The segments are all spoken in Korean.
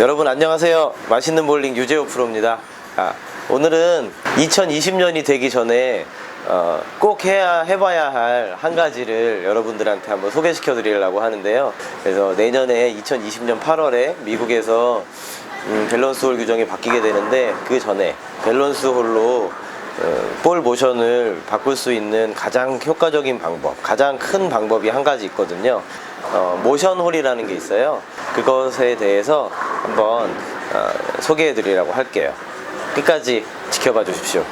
여러분 안녕하세요. 맛있는 볼링 유재호 프로입니다. 아, 오늘은 2020년이 되기 전에 어, 꼭 해야 해봐야 할 한 가지를 여러분들한테 한번 소개시켜 드리려고 하는데요. 그래서 내년에 2020년 8월에 미국에서 음, 밸런스 홀 규정이 바뀌게 되는데 그 전에 밸런스 홀로 어, 볼 모션을 바꿀 수 있는 가장 효과적인 방법, 가장 큰 방법이 한 가지 있거든요. 어, 모션 홀이라는 게 있어요. 그것에 대해서 한번 어, 소개해 드리려고 할게요. 끝까지 지켜봐 주십시오.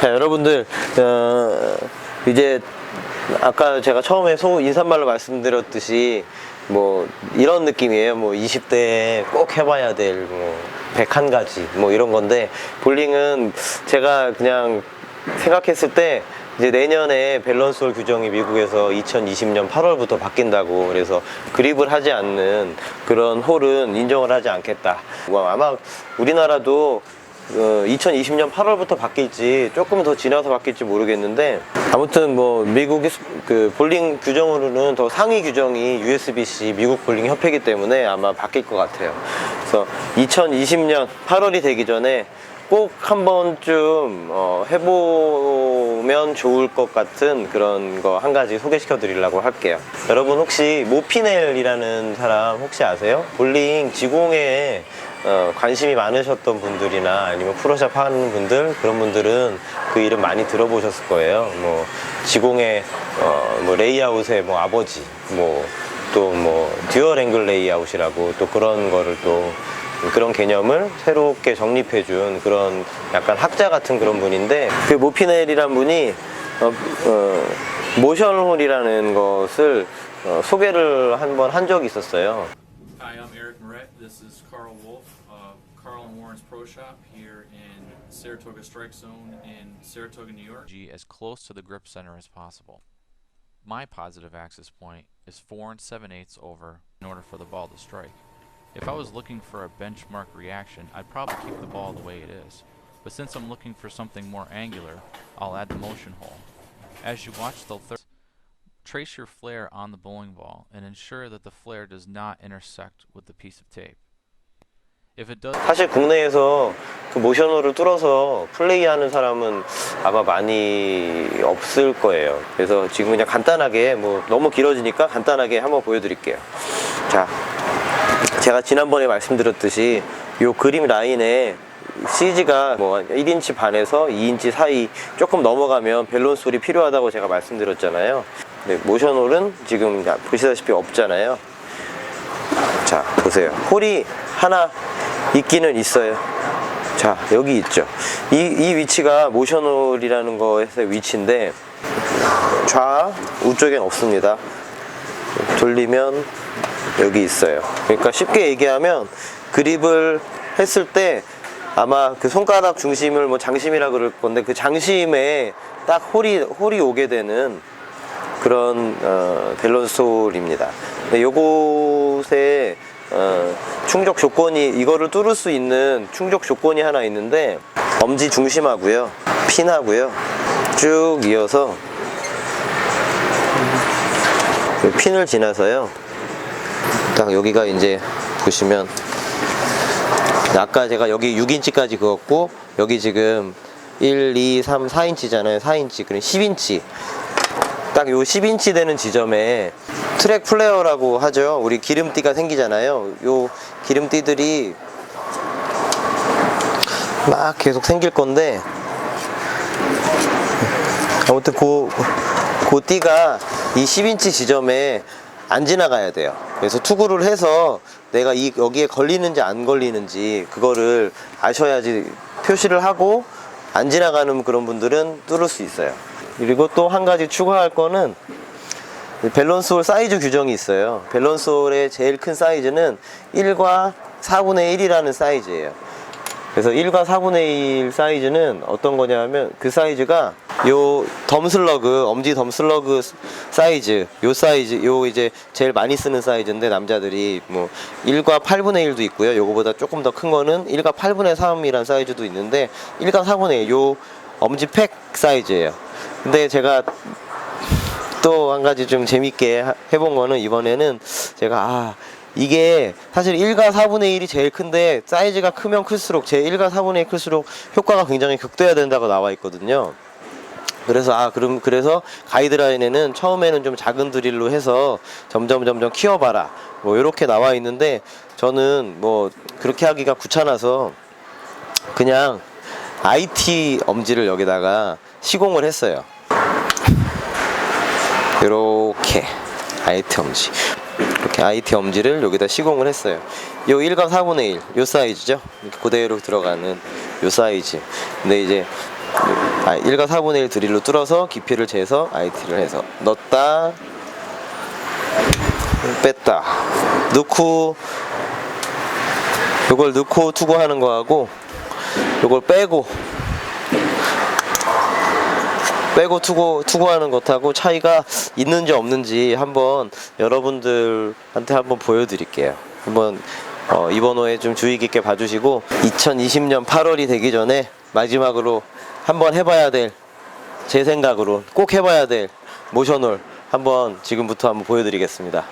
자, 여러분들, 어, 이제 아까 제가 처음에 소 인사말로 말씀드렸듯이 뭐 이런 느낌이에요. 뭐 20대에 꼭 해봐야 될뭐 101가지 뭐 이런 건데 볼링은 제가 그냥 생각했을 때 이제 내년에 밸런스 홀 규정이 미국에서 2020년 8월부터 바뀐다고 그래서 그립을 하지 않는 그런 홀은 인정을 하지 않겠다. 뭐 아마 우리나라도 어, 2020년 8월부터 바뀔지 조금 더 지나서 바뀔지 모르겠는데 아무튼 뭐 미국의 수- 그 볼링 규정으로는 더 상위 규정이 USB-C 미국 볼링 협회이기 때문에 아마 바뀔 것 같아요. 그래서 2020년 8월이 되기 전에 꼭 한 번쯤 어, 해보면 좋을 것 같은 그런 거 한 가지 소개시켜 드리려고 할게요. 여러분 혹시 모피넬이라는 사람 혹시 아세요? 볼링 지공에 어, 관심이 많으셨던 분들이나 아니면 프로샵 하는 분들 그런 분들은 그 이름 많이 들어보셨을 거예요. 뭐 지공의 어, 뭐 레이아웃의 뭐 아버지 뭐 또 뭐 듀얼 앵글 레이아웃이라고 또 그런 거를 또 그런 개념을 새롭게 정립해 준 그런 약간 학자 같은 그런 분인데 그 모피넬이란 분이 어, 어, 모션홀이라는 것을 어, 소개를 한 번 한 적이 있었어요. Hi, I'm Eric Moret. This is Carl Wolf of Carl and Warren's Pro Shop here in Saratoga Strike Zone in Saratoga, New York. As close to the grip center as possible. My positive axis point is 4 and 7 eighths over in order for the ball to strike. If I was looking for a benchmark reaction, I'd probably keep the ball the way it is. But since I'm looking for something more angular, I'll add the motion hole. As you watch the third, trace your flare on the bowling ball and ensure that the flare does not intersect with the piece of tape. If it does, 사실 국내에서 그 모션홀을 뚫어서 플레이하는 사람은 아마 많이 없을 거예요. 그래서 지금 그냥 간단하게 뭐 너무 길어지니까 간단하게 한번 보여드릴게요. 자, 제가 지난번에 말씀드렸듯이 요 그림 라인에 CG가 뭐 1인치 반에서 2인치 사이 조금 넘어가면 밸런스 홀이 필요하다고 제가 말씀드렸잖아요. 근데 모션 홀은 지금 보시다시피 없잖아요. 자, 보세요. 홀이 하나 있기는 있어요. 자, 여기 있죠. 이, 이 위치가 모션 홀이라는 거에서의 위치인데, 좌, 우쪽엔 없습니다. 돌리면 여기 있어요. 그러니까 쉽게 얘기하면 그립을 했을 때 아마 그 손가락 중심을 뭐 장심이라 그럴 건데 그 장심에 딱 홀이, 홀이 오게 되는 그런 어, 밸런스 홀입니다. 근데 요곳에 어, 충족 조건이 이거를 뚫을 수 있는 충족 조건이 하나 있는데 엄지 중심하고요, 핀하고요, 쭉 이어서 이 핀을 지나서요. 딱 여기가 이제 보시면 아까 제가 여기 6인치까지 그었고 여기 지금 1, 2, 3, 4인치잖아요. 4인치 그럼 10인치 딱 요 10인치 되는 지점에 트랙 플레어라고 하죠. 우리 기름띠가 생기잖아요. 요 기름띠들이 막 계속 생길 건데 아무튼 그, 그 띠가 이 10인치 지점에 안 지나가야 돼요. 그래서 투구를 해서 내가 이 여기에 걸리는지 안 걸리는지 그거를 아셔야지 표시를 하고 안 지나가는 그런 분들은 뚫을 수 있어요. 그리고 또 한 가지 추가할 거는 밸런스 홀 사이즈 규정이 있어요. 밸런스 홀의 제일 큰 사이즈는 1과 4분의 1이라는 사이즈예요. 그래서 1과 4분의 1 사이즈는 어떤 거냐면 그 사이즈가 요 덤슬러그 엄지 덤슬러그 사이즈 요 사이즈 요 이제 제일 많이 쓰는 사이즈인데 남자들이 뭐 1과 8분의 1도 있고요 요거보다 조금 더 큰 거는 1과 8분의 3이란 사이즈도 있는데 1과 4분의 1요 엄지 팩 사이즈예요 근데 제가 또 한 가지 좀 재밌게 하- 해본 거는 이번에는 제가 아 이게 사실 1과 4분의 1이 제일 큰데 사이즈가 크면 클수록 제 1과 4분의 1 클수록 효과가 굉장히 극대화된다고 나와 있거든요. 그래서 아 그럼 그래서 가이드라인에는 처음에는 좀 작은 드릴로 해서 점점 점점 키워봐라 뭐 이렇게 나와 있는데 저는 뭐 그렇게 하기가 귀찮아서 그냥 IT 엄지를 여기다가 시공을 했어요. 이렇게 IT 엄지 이렇게 IT 엄지를 여기다 시공을 했어요. 요 1과 4분의 1, 요 사이즈죠. 그대로 들어가는 요 사이즈. 근데 이제 아, 1과 4분의 1 드릴로 뚫어서 깊이를 재서 IT를 해서 넣었다 뺐다 넣고 요걸 넣고 투구하는 거하고 요걸 빼고 빼고 투구 투구하는 것하고 차이가 있는지 없는지 한번 여러분들한테 한번 보여드릴게요. 한번 어, 이번 호에 좀 주의 깊게 봐주시고 2020년 8월이 되기 전에 마지막으로 한번 해봐야 될 제 생각으로 꼭 해봐야 될 모션홀 한번 지금부터 한번 보여드리겠습니다.